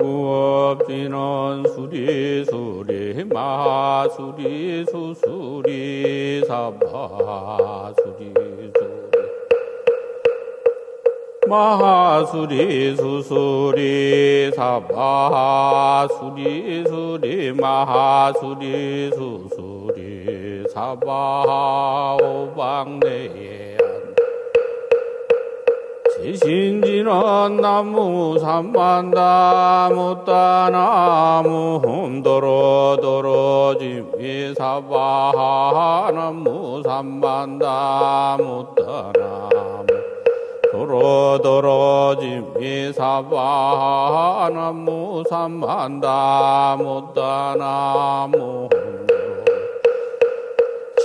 정구업지는 수리 수리 마수리 수수리 사바 수리 수리 마하수리 수수리 사바 수리 수리 마하수리 수수리 사바 오방내에 지신지는 나무 삼만다 지미사바 나무 삼만다 무따나무 도로도로 지미사바 나무 삼만다 무따나무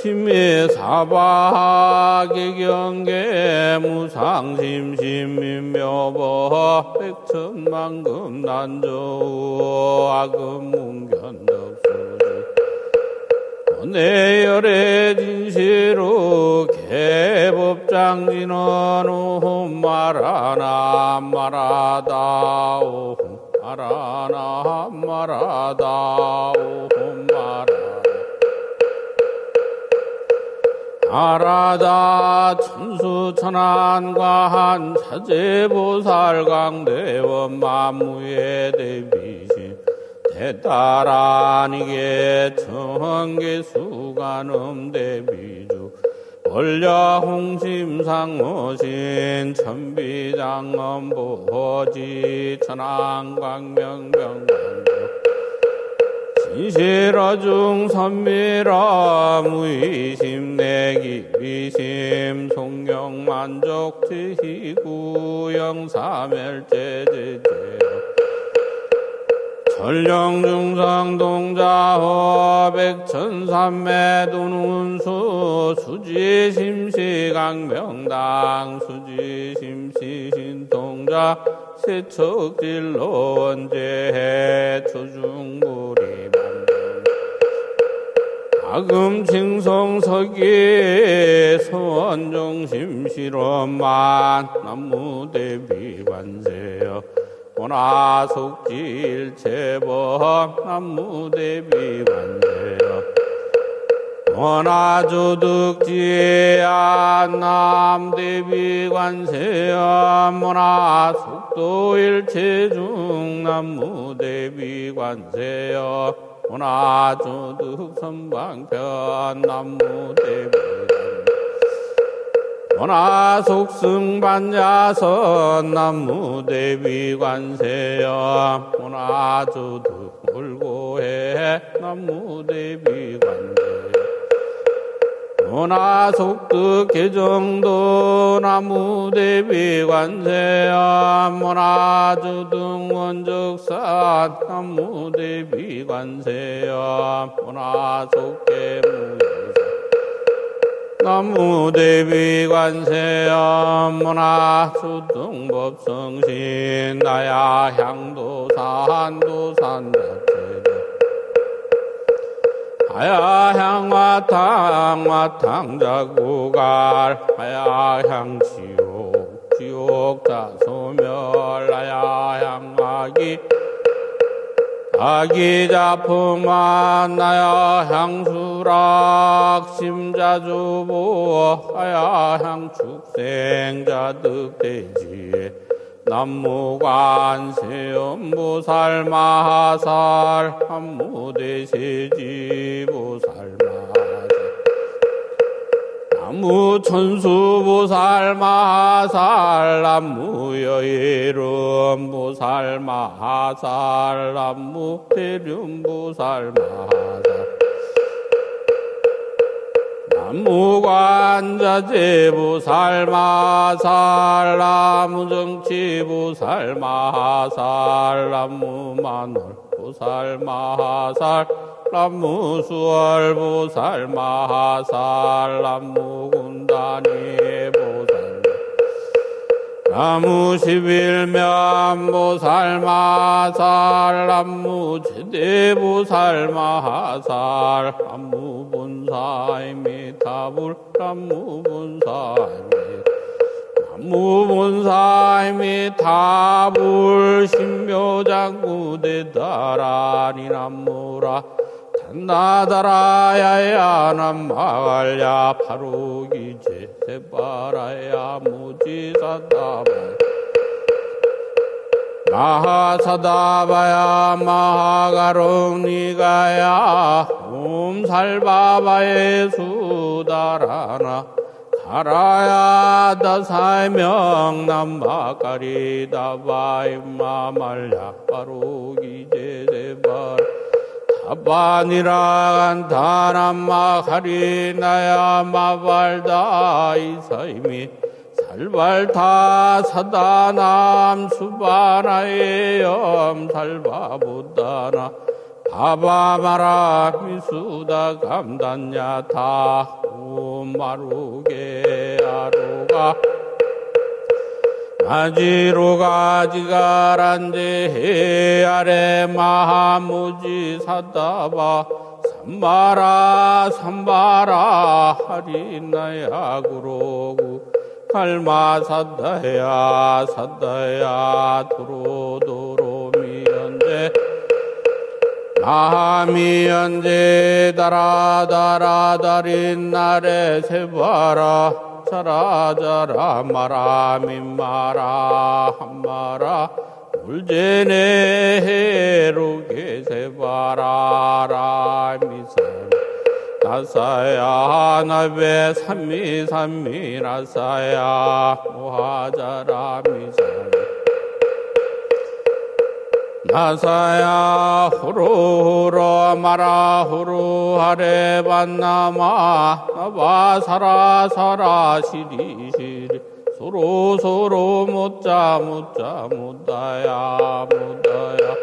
심해 사바하게 경계 무상심심민묘보 백천만금 난조 아금 문견덕수지. 내열의 진시로 개법장진은 오흠 말하나 말하다 오흠 말하나 말하다 오흠 아라다 천수천안과한 사제보살강대원 만무의 대비신 대따라니게 청계수관음 대비주 원려홍심상무신 천비장엄보지 천안광명명광 이시라중 선미라 무의심 내기비심 송경만족 지희 구영 사멸제제제. 전령중상동자호 백천삼매도운수 수지심시강명당 수지심시신동자 세척질로 원제해 초중구 리 아금칭성석이 소원종심실험만 남무대비관세여. 원하속질체법 남무대비관세여. 원하조득지안 남대비관세여. 원하속도일체중 남무대비관세여 원하조득 선방편 남무대비 원하속승반야선 남무대비 관세여. 원하조득 울고해 남무대비 관세 여 원하속득 개정도 나무대비 관세야. 원하주등 원적사 나무대비 관세야. 원하속계무사. 나무대비 관세야. 원하수등법성신. 나야 향도산도산자체 하야향 와탕 자구갈. 하야향 지옥 지옥자 소멸. 하야향 아기 아기 자품한 나야 향수락 심자주보 하야 향 축생자 득대지 남무관세음보살 마살 한무대세지보살 마살. 남무천수보살 마살 남무여예름보살 마살 남무대륜보살 마살 무관자제부살마살 나무정치부살마살 나무만월부살마살 나무수월 부살마살 나무군단이보살 나무십일면 보살마살 나무제대보살마살 나무 본사이미타불 나무본사이미 무본사임이 다불 신묘장구대 다라니 남무라 단나다라야야 남마갈야 바로기 제 세바라야 무지사다바 마하사다바야 마하가롱니가야 옴살바바의 수다라나 가라야 다 사명 남바까리다 바임마말야 바로기제세바 다바니라간 다남마 가리나야 마발다 이사이미 살발타 사다남 수바나의 염살바보다나 바바마라 미수다 감단야 다 오마루게 아루가 마지로가 지가란제 해아래 마하무지 사다바 삼바라 삼바라 하리나야 구로구 갈마 사다야 사다야 도로도로 마미연제 다라다라다린 날에 세바라. 자라자라. 마라 민마라 한마라 물제네 해로게 세바라라 미사 나사야 나베 삼미 삼미 나사야. 모하자라 미사 나사야 후루후루 마라 후루하레 반나마 나바사라 사라 시리 시리. 소로 소로 못자 못자 못다야 못다야.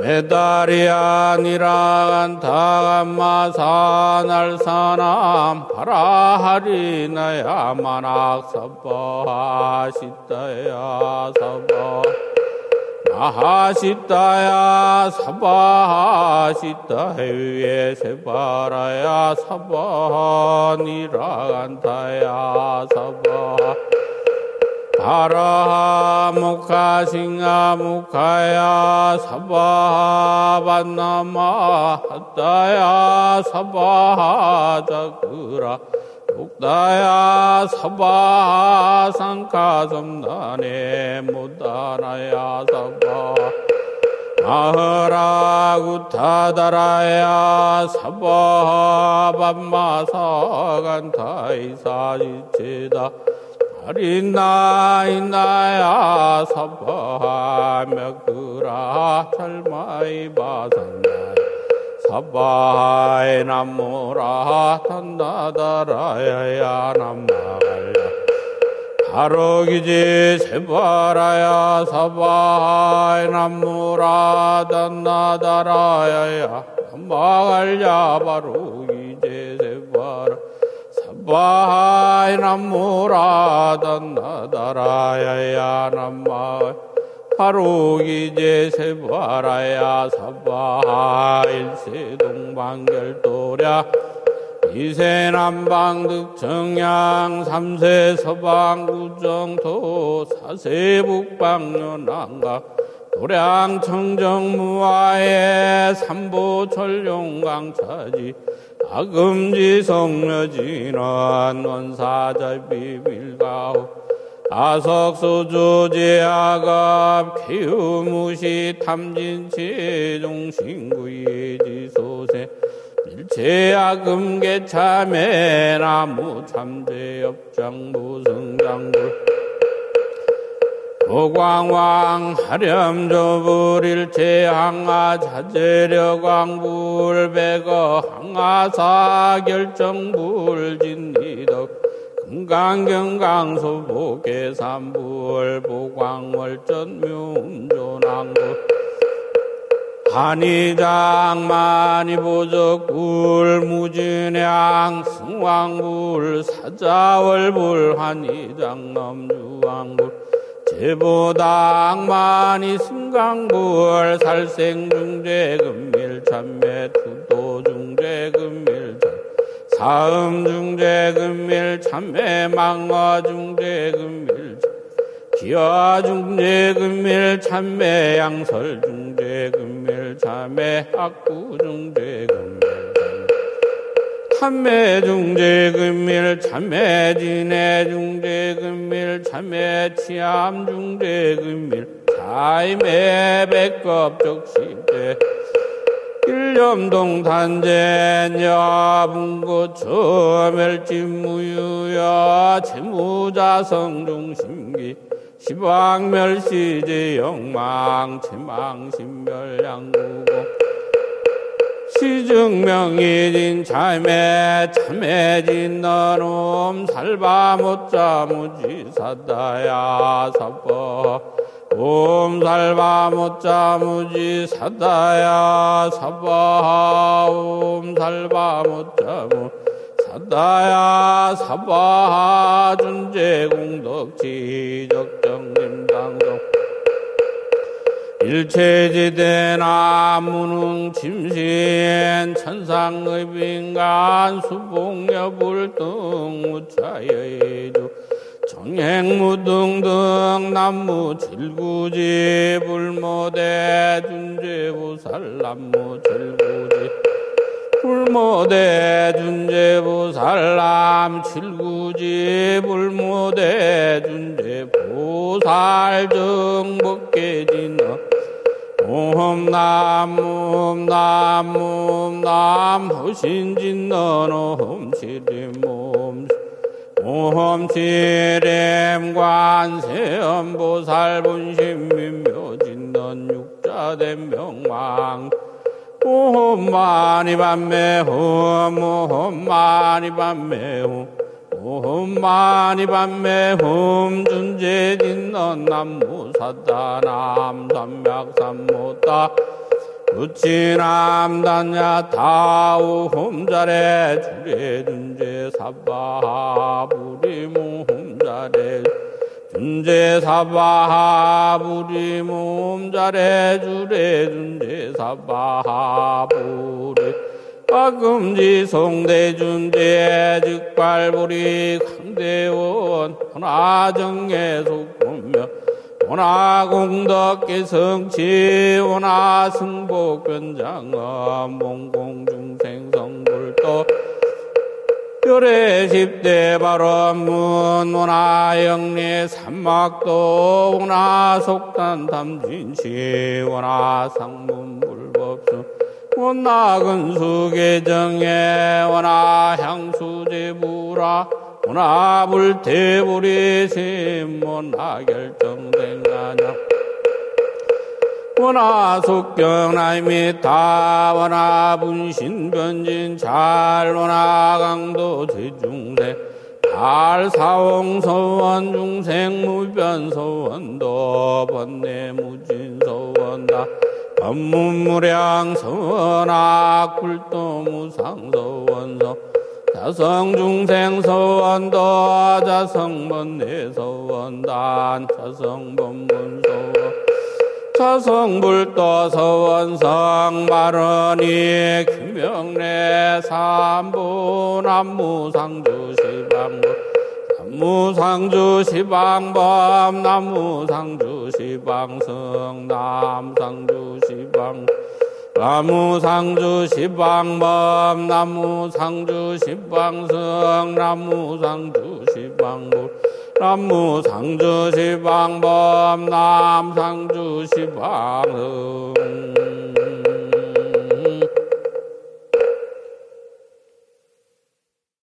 메다리야 니라간 다감마사 날사남 파라하리나야 만악사바 시다야 사바 아하시다야 사바하시다. 해위에 세바라야 사바니라간타야 사바. 바라하 무카 싱하 무카야 사바하 반나마 하다야 사바하 자그라 북다야 사바 상카 섬단에 무다나야 사바 마하라 구타다라야 사바 반마사간타이사지체다. 아린나이나야 사바 맥그라 찰마이 바산다 사바에 남모라 탄다다라야야 남마갈야. 바로기지 세바라야 사바에 남모라 단나다라야야. 남마갈야 바로기지 세바라 사바에 남모라 단나다라야야 남마갈야 바로 이제 세바라야 사바 일세 동방결도랴. 이세 남방 득정양 삼세 서방 구정토 사세 북방 연안가. 도량 청정무아의 삼보철용강차지. 아금지 성려진원 원사자비빌가호 아석소조제아갑 기우무시 탐진치 종신구이지소세. 일체아금계참에 나무 자재려광불배거 항아사 결정불진리덕 금 강경강소보계삼불 보광월전묘음조낭불 한이장만이 보적불 무진양 승왕불 사자월불 한이장넘유왕불 제보당만이 승강불 살생중재금밀참매 투도중재금 밀참 사음 중재 금밀 참매 망어 중재 금밀 기와 중재 금밀 참매 양설 중재 금밀 참매 악구 중재 금밀 참매 중재 금밀 참매 진해 중재 금밀 참매 치암 중재 금밀 차임의 백급 적시대 일념동 단전 야분고 처 멸진무유야 재무자성 중심기 시방멸시제 영망 체망신멸양구고 시증명이진 참매 참매진 너놈 살바 못자 무지사다야 사법 옴 살바 못자 무지 사다야 사바. 옴살바 못자 무 사다야 사바. 준재 공덕 지 적정림당동 일체지대나 무능 침신 천상의 빈간 수봉여 불등 무차여의주 정행무등등 남무 칠구지 불모대 준재보살 남무 칠구지. 불모대 준재보살람 칠구지 불모대 준재보살 정복계진어 옴 남옴 남옴남 허신진너노 험치림 옴 옴치렘 관세음보살 본심민묘진넌 육자된 옴 많이 밤매 옴 준재진넌 남무사다 남삼맥삼모다 우치남단야 다우 홈자래 주례 준재 사바 부리무 홈자래 준재 사바 부리무 홈자래 주례 준재 사바 부리 빠금지 송대 준재 즉발부리 강대원 하나정에 속 보며 원하공덕계 성치 원하승복변장엄 몽공 중생 성불도 별의 십대 발언문 원하영리 삼막도 원하속단 담진시 원하상문 불법수 원하근수계정에 원하향수제부라 원하불태불이 심원하 결정된 가냐. 원하속경나이미 다 원하분신 변진 잘 원하강도 제중세 달사홍서원 중생무변서원도 번뇌무진서원다 법문무량서원악 굴도무상서원서 자성 중생 서원도 자성 번뇌 서원단 자성번문서원 자성 불도 서원성 마른이 규명래 삼부 남무상주 시방부 남무상주 시방법 남무상주 시방성 남상주 시방 나무 상주시방법 나무 상주시방성 나무 상주시방법 남무상주시방법 남상주시방성